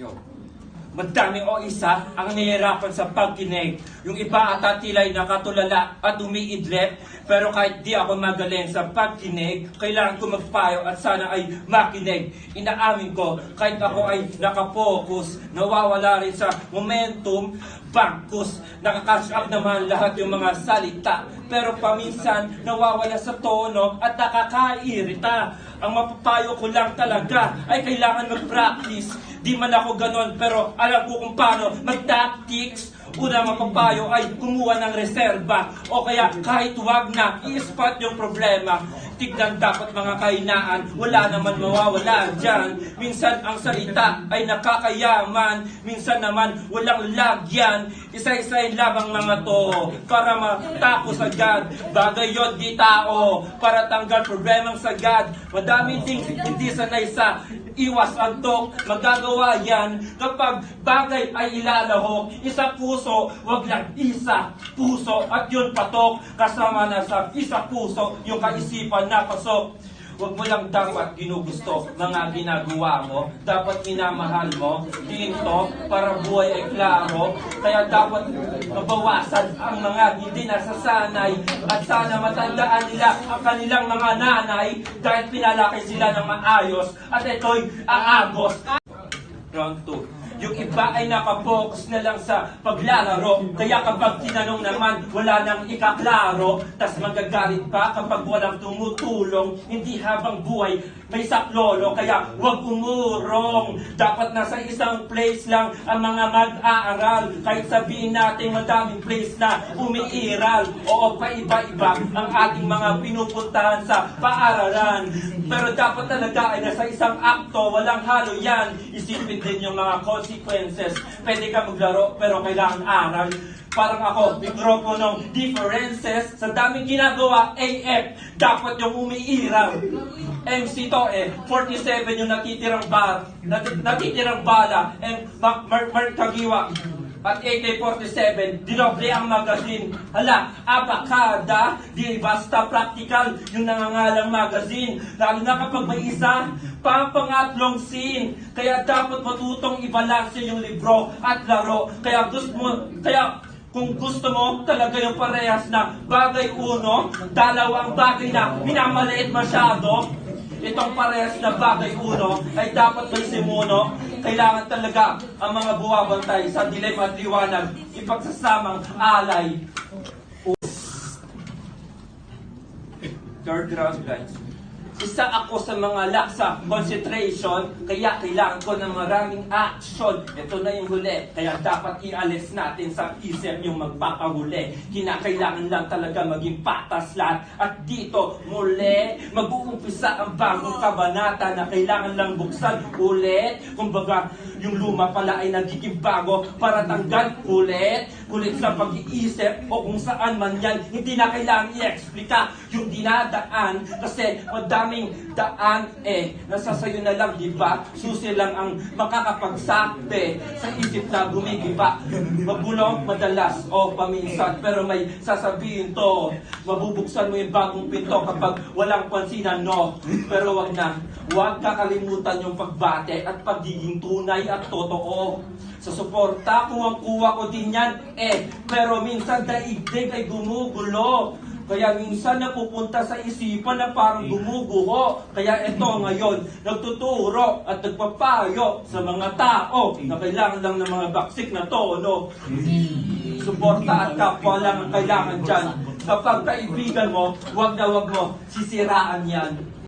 Yo. Madaming o isa ang nahihirapan sa pagkinig. Yung iba ata tila'y nakatulala at umiidlip. Pero kahit di ako magaling sa pagkinig, kailangan ko magpayo at sana ay makinig. Inaamin ko, kahit ako ay nakapokus, nawawala rin sa momentum, bagkus, nakakash up naman lahat yung mga salita. Pero paminsan, nawawala sa tono at nakakairita. Ang mapapayo ko lang talaga ay kailangan mag-practice. Di man ako ganon, pero alam ko kung paano mag-tactics. Una mapapayo ay kumuha ng reserba o kaya kahit wag na, i-spot yung problema. Tignan dapat mga kainaan, wala naman mawawala dyan. Minsan ang salita ay nakakayaman, minsan naman walang lagyan. Isa-isayin lamang mga to para matapos agad. Bagay yun di tao, para tanggal problemang sagad. Madami ding hindi sanay sa iwas antok, magagawa yan kapag bagay ay ilalahok. Isa puso, wag lang isa puso at yun patok kasama na sa isa puso yung kaisipan na pasok. Huwag mo lang dapat ginugusto mga ginagawa mo. Dapat minamahal mo. Dinto para buhay ay klaro. Kaya dapat mabawasan ang mga hindi nasasanay. At sana matandaan nila ang kanilang mga nanay dahil pinalaki sila ng maayos. At ito'y aagos. Round 2. Yung iba ay nakapokus na lang sa paglalaro. Kaya kapag tinanong naman, wala nang ikaklaro. Tas magagalit pa kapag walang tumutulong. Hindi habang buhay, may saklolo. Kaya wag umurong. Dapat nasa isang place lang ang mga mag-aaral. Kahit sabihin natin madaming place na umiiral. Oo, paiba-iba ang ating mga pinupuntahan sa paaralan. Pero dapat talaga ay nasa isang akto, walang halo yan. Isipin din yung mga consequences. Pwede ka maglaro, pero kailangan aral. Parang ako, mikroponong differences. Sa daming ginagawa, AF, dapat yung umiiral. MC to eh, 47 yung natitirang bar, nat- natitirang bala, and Mark, Mark, Mark Kagiwa. At AK-47, dinoble ang magazine. Hala, abakada, di basta practical yung nangangalang magazine. Lalo na kapag may isa, pang pangatlong scene. Kaya dapat matutong ibalanse yung libro at laro. Kaya gusto mo, kaya kung gusto mo talaga yung parehas na bagay uno, dalawang bagay na minamaliit masyado, itong parehas na bagay uno ay dapat may simuno. Kailangan talaga ang mga buwabantay sa dilim at liwanag ipagsasamang alay. Third round guys. Isa ako sa mga laksa concentration, kaya kailangan ko ng maraming action. Ito na yung huli, kaya dapat ialis natin sa isip yung magpapahuli. Kinakailangan lang talaga maging patas lahat. At dito, muli, mag-uumpisa ang bagong kabanata na kailangan lang buksan ulit. Kumbaga, yung luma pala ay nagiging bago para tanggal ulit. Ulit sa pag-iisip o kung saan man yan, hindi na kailangan i-explika yung dinadaan kasi madaming daan eh, nasa sayo na lang, di ba? Susi lang ang makakapagsabi sa isip na gumigiba. Mabulong madalas o paminsan, pero may sasabihin to. Mabubuksan mo yung bagong pinto kapag walang pansinan, no? Pero wag na, huwag kakalimutan yung pagbate at pagiging tunay at totoo. Sa suporta, kuwang-kuwa ko din yan, eh, pero minsan daigdig ay gumugulo. Kaya minsan napupunta sa isipan na parang gumuguho. Kaya ito ngayon, nagtuturo at nagpapayo sa mga tao na kailangan lang ng mga baksik na tono. Suporta at kapwa lang ang kailangan dyan. Kapag kaibigan mo, wag na wag mo, sisiraan yan.